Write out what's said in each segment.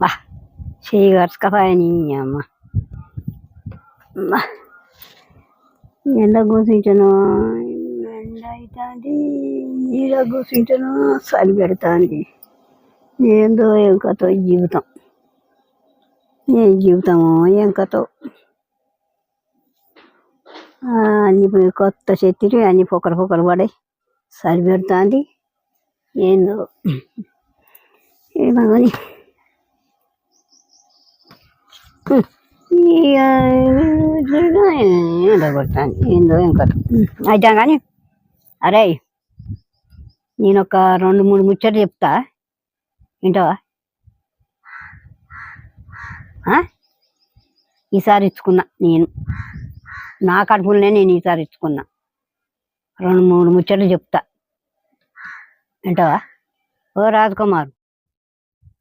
బా చెయ్యి కరుచుకపోయాని అమ్మ బా ఎండ కూర్చుంటాను ఎండ అవుతుంది నీడ కూర్చుంటాను చలి పెడుతుంది ఏందో ఏం కథో ఈ జీవితం ఏం జీవితమో ఏం కథో ఆ, అన్ని పోయి కొత్త చెత్తిరి అన్ని పొక్కలు పొక్కలు పడాయి చలి పెడుతుంది ఏందో ఏమో ఏందో కొడతాను ఏందో ఏం కథ అయితే కానీ అరే నేను ఒక రెండు మూడు ముచ్చట్లు చెప్తా. వింటావా? ఈసారి ఇచ్చుకున్నా నేను. నా కడుపులనే నేను ఈసారి ఇచ్చుకున్నా. రెండు మూడు ముచ్చట్లు చెప్తా. వింటావా? ఓ రాజకుమార్.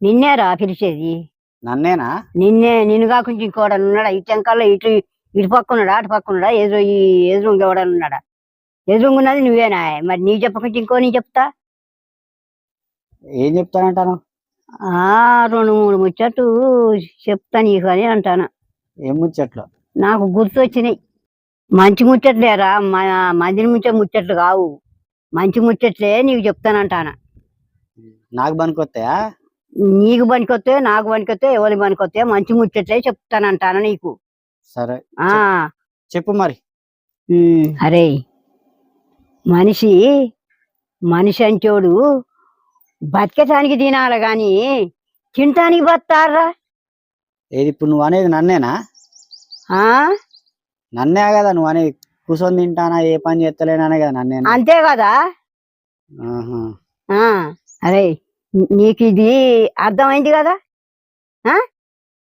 నిన్నేరా పిలిచేది. నన్నేనా? నిన్నే నిన్ను కాకుండా ఇంకోడని ఉన్నాడా? ఇటు వెనకాల ఇటు ఇటు పక్క ఉన్నాడా? అటు పక్క ఉన్నాడా? ఎదురు ఈ ఎదురు ఎవడని ఉన్నాడా? ఎదురుగున్నది నువ్వేనా? మరి నీ చెప్పకుండా ఇంకో నీ చెప్తా? ఏం చెప్తానంటాను? ఆ రెండు మూడు ముచ్చట్లు చెప్తా నీకు అని అంటాను. ఏం ముచ్చట్లు? నాకు గుర్తు వచ్చినాయి మంచి ముచ్చట్లేరా మ- మందిని ముచ్చ ముచ్చట్లు కావు. మంచి ముచ్చట్లే నీకు చెప్తానంటాను. నాకు పనికొస్తాయా నీకు పనికొస్తే నాకు పనికొస్తే ఎవరి పనికొస్తే మంచి ముచ్చట్లే చెప్తానంటాను నీకు. సరే ఆ. చెప్పు మరి. అరే మనిషి మనిషి అంటోడు బతకటానికి తినాలి గాని తినటానికి బతారా ఏది ఇప్పుడు నువ్వు అనేది నన్నేనా? ఆ? నన్నే కదా నువ్వు అనేది కూర్చొని తింటానా ఏ పని చేస్తలేనానే కదా నన్నేనా? అంతే కదా? అరే నీకు ఇది అర్థమైంది కదా?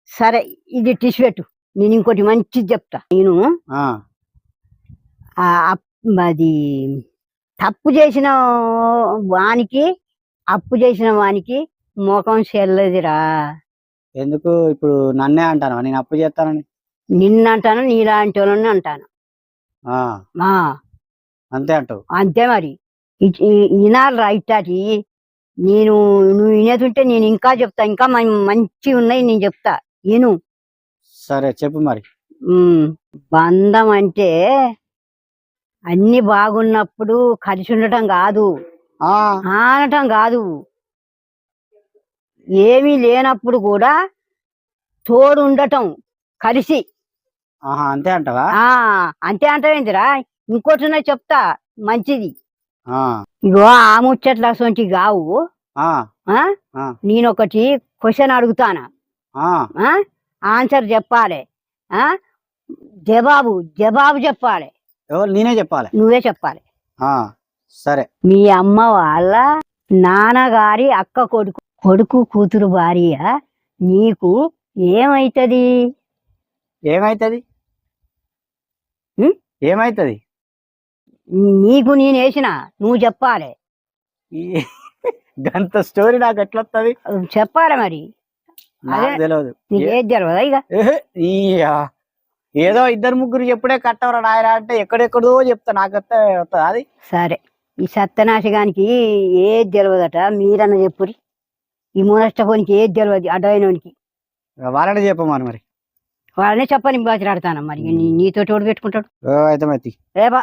సరే ఇది టిష్ పెట్టు. నేను ఇంకోటి మంచిది చెప్తా. నేను అది తప్పు చేసిన వానికి అప్పు చేసిన వానికి ముఖం చెల్లదిరా. ఎందుకు? ఇప్పుడు నన్నే అంటాను నేను అప్పు చేస్తానని. నిన్నంటాను నీలాంటి వాళ్ళని అంటాను అంతే అంటావు. అంతే మరి. ఇ- ఇ- వినాలిరా ఇట్టాటి. నేను నువ్వు వినేతుంటే నేను ఇంకా చెప్తా ఇంకా మంచి ఉన్నాయి నేను చెప్తా. విను. సరే చెప్పు మరి. బంధం అంటే అన్ని బాగున్నప్పుడు కలిసి ఉండటం కాదు. ఆనటం కాదు. ఏమీ లేనప్పుడు కూడా తోడు ఉండటం కలిసి. అంతే అంటావా? అంతే అంటావేందిరా? ఇంకోటి ఉన్నది చెప్తా మంచిది. ఆ, ఇగో ఆ ముచ్చట్ల అసొంటి కావు ఆ, ఆ? ఆ. నేను ఒకటి క్వశ్చన్ అడుగుతాను? ఆన్సర్ చెప్పాలి. ఆ? జవాబు జవాబు చెప్పాలి. నేనే చెప్పాలి. నువ్వే చెప్పాలి. ఆ, సరే. మీ అమ్మ వాళ్ళ నాన్నగారి అక్క కొడుకు కొడుకు కూతురు భార్య నీకు ఏమైతది? ఏమైతుంది? ఏమైతుంది? నీకు నేను వేసిన నువ్వు చెప్పాలి. గంత స్టోరీ నాకు ఎట్లా వస్తుంది చెప్పాలి మరి. తెలియదు ఏది తెలియదా ఇక? ఏహే, ఈయా. ఏదో ఇద్దరు ముగ్గురు చెప్పుడే కట్టవరా నాయన అంటే ఎక్కడెక్కడో చెప్తా నాకు వస్తుందా అది? సరే ఈ సత్యనాశగానికి ఏది తెలియదట మీరన్న చెప్పురి. ఈ మూనష్టపోనికి ఏది తెలియదు అడ్డమైనోనికి. వాళ్ళని చెప్పమని మరి. వాళ్ళనే చెప్పని బాచిరాడతాను మరి? నీ- నీతోటి ఓడి పెట్టుకుంటాడు? అయితే మరి రేపా.